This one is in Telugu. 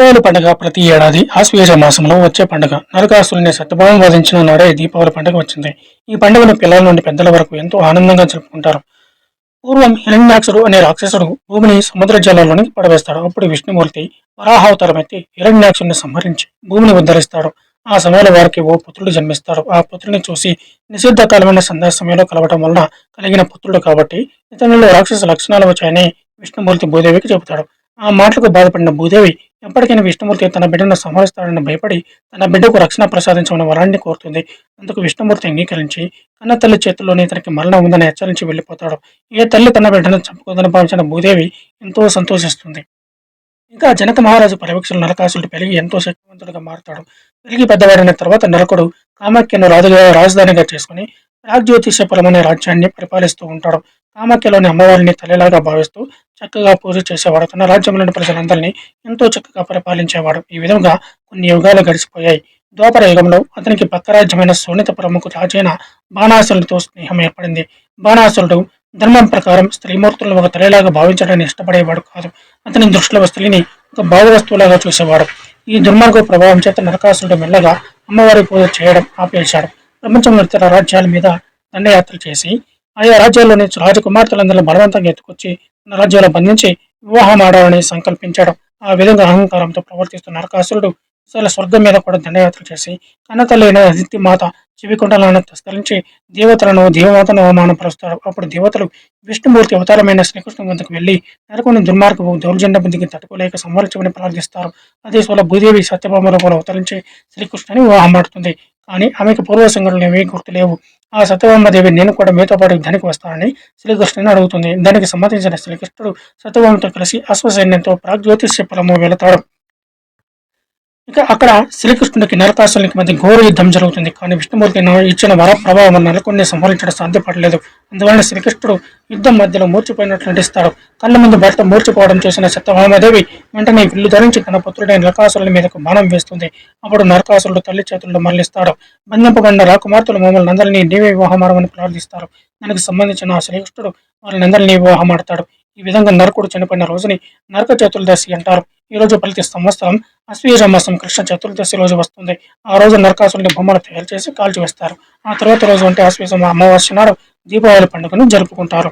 దీపావళి పండుగ ప్రతి ఏడాది ఆశ్వేజ మాసంలో వచ్చే పండుగ. నరకాసురుని సత్యభావం వధించిన నాడే దీపావళి పండుగ వచ్చింది. ఈ పండుగను పిల్లల నుండి పెద్దల వరకు ఎంతో ఆనందంగా జరుపుకుంటారు. పూర్వం హిరణ్యాక్షుడు అనే రాక్షసుడు భూమిని సముద్ర జలాల్లోనికి పడవేస్తాడు. అప్పుడు విష్ణుమూర్తి వరాహావతారం ఎత్తి హిరణ్యాక్షుడిని సంహరించి భూమిని ఉద్ధరిస్తాడు. ఆ సమయంలో వారికి ఓ పుత్రుడు జన్మిస్తాడు. ఆ పుత్రుని చూసి నిషిద్ధ కాలమైన సంధ్యా సమయంలో కలవటం వలన కలిగిన పుత్రుడు కాబట్టి ఇతనిలో రాక్షస లక్షణాలు వచ్చాయని విష్ణుమూర్తి భూదేవికి చెబుతాడు. ఆ మాటలకు బాధపడిన భూదేవి ఎప్పటికైనా విష్ణుమూర్తి తన బిడ్డను సంహరిస్తాడని భయపడి తన బిడ్డకు రక్షణ ప్రసాదించమని వరాన్ని కోరుతుంది. అందుకు విష్ణుమూర్తి అంగీకరించి కన్న తల్లి చేతుల్లోనే తనకి మరణం ఉందని హెచ్చరించి వెళ్ళిపోతాడు. ఏ తల్లి తన బిడ్డను చంపుకోదని భావించిన భూదేవి ఎంతో సంతోషిస్తుంది. ఇంకా జనక మహారాజు పర్యవేక్షలు నరకాసుడు పెరిగి ఎంతో శక్తివంతుడిగా మారుతాడు. పెరిగి పెద్దవాడైన తర్వాత నరకుడు కామాఖ్యను రాజుగా రాజధానిగా చేసుకుని రాజ్యోతిషపురం అనే రాజ్యాన్ని పరిపాలిస్తూ ఉంటాడు. కామాఖ్యలోని అమ్మవారిని తల్లిలాగా భావిస్తూ చక్కగా పూజ చేసేవాడు తన రాజ్యంలోని ప్రజలందరినీ ఎంతో చక్కగా పరిపాలించేవాడు. ఈ విధంగా కొన్ని యుగాలు గడిచిపోయాయి. ద్వాపర యుగంలో అతనికి పక్క రాజ్యమైన సోనితపురముకు రాజైన బాణాసురుడితో స్నేహం ఏర్పడింది. బాణాసురుడు ధర్మం ప్రకారం స్త్రీమూర్తులను ఒక తల్లిలాగా భావించడానికి ఇష్టపడేవాడు కాదు. అతని దృష్టిలో స్త్రీని ఒక భావ వస్తువులాగా చూసేవాడు. ఈ దుర్మార్గ ప్రభావం చేత నరకాసురుడు మెల్లగా అమ్మవారి పూజ చేయడం ఆపేశాడు. ప్రపంచంలో ఇతర రాజ్యాల మీద దండయాత్ర చేసి ఆయా రాజ్యాల్లోని రాజకుమార్తెలందరినీ బలవంతంగా ఎత్తుకొచ్చి తన బంధించి వివాహం ఆడాలని సంకల్పించాడు. ఆ విధంగా అహంకారంతో ప్రవర్తిస్తున్న నరకాసురుడు అసలు స్వర్గం మీద కూడా దండయాత్ర చేసి కన్నతల్లి అయిన అదితి మాత చెవికుండలను తస్కరించి దేవతలను దేవమాతను అవమానపరుస్తాడు. అప్పుడు దేవతలు విష్ణుమూర్తి అవతారమైన శ్రీకృష్ణ వద్దకు వెళ్ళి నరకుని దుర్మార్గపు దౌర్జన్య బుద్ధికి తట్టుకోలేక సంవరించమని ప్రార్థిస్తారు. అదే సోల భూదేవి సత్యభామలో కూడా అవతరించి శ్రీకృష్ణుని వివాహం అని కానీ ఆమెకు పూర్వ సంఘటనలు ఏమీ గుర్తులేవు. ఆ సత్యభామదేవి నేను కూడా మీతో పాటు యుద్ధానికి వస్తానని శ్రీకృష్ణుని అడుగుతుంది. దానికి సమ్మతించిన శ్రీకృష్ణుడు సత్యభామతో కలిసి అశ్వసైన్యంతో ప్రాగ్జ్యోతిష్య పొలము వెళతాడు. ఇక అక్కడ శ్రీకృష్ణుడికి నరకాసులకి మధ్య ఘోర యుద్ధం జరుగుతుంది. కానీ విష్ణుమూర్తి ఇచ్చిన వర ప్రభావం నరకుడిని సంహరించడం సాధ్యపడలేదు. అందువలన శ్రీకృష్ణుడు యుద్ధం మధ్యలో మూర్చిపోయినట్లు నటిస్తాడు కళ్ళ ముందు భర్త మూర్చిపోవడం చూసిన సత్యభామాదేవి వెంటనే విల్లు ధరించి తన పుత్రుడైన నరకాసురుడి మీదకు బాణం వేస్తుంది. అప్పుడు నరకాసురుడు తల్లి చేతుల్లో మరలిస్తాడు. బంధింపబడిన రాకుమార్తెలు మమ్మల్ని అందరినీ నీవే వివాహమాడమని ప్రార్థిస్తారు. దానికి సంబంధించిన ఆ శ్రీకృష్ణుడు వారిని అందరినీ వివాహమాడతాడు ఈ విధంగా నరకుడు చనిపోయిన రోజుని నరక చతుర్దశి అంటారు. ఈ రోజు ప్రతి సంవత్సరం అశ్వీజ మాసం కృష్ణ చతుర్దశి రోజు వస్తుంది. ఆ రోజు నరకాసురుని బొమ్మలు తయారు చేసి కాల్చివేస్తారు. ఆ తర్వాత రోజు అంటే అశ్వీజ అమావాస్య నాడు దీపావళి పండుగను జరుపుకుంటారు.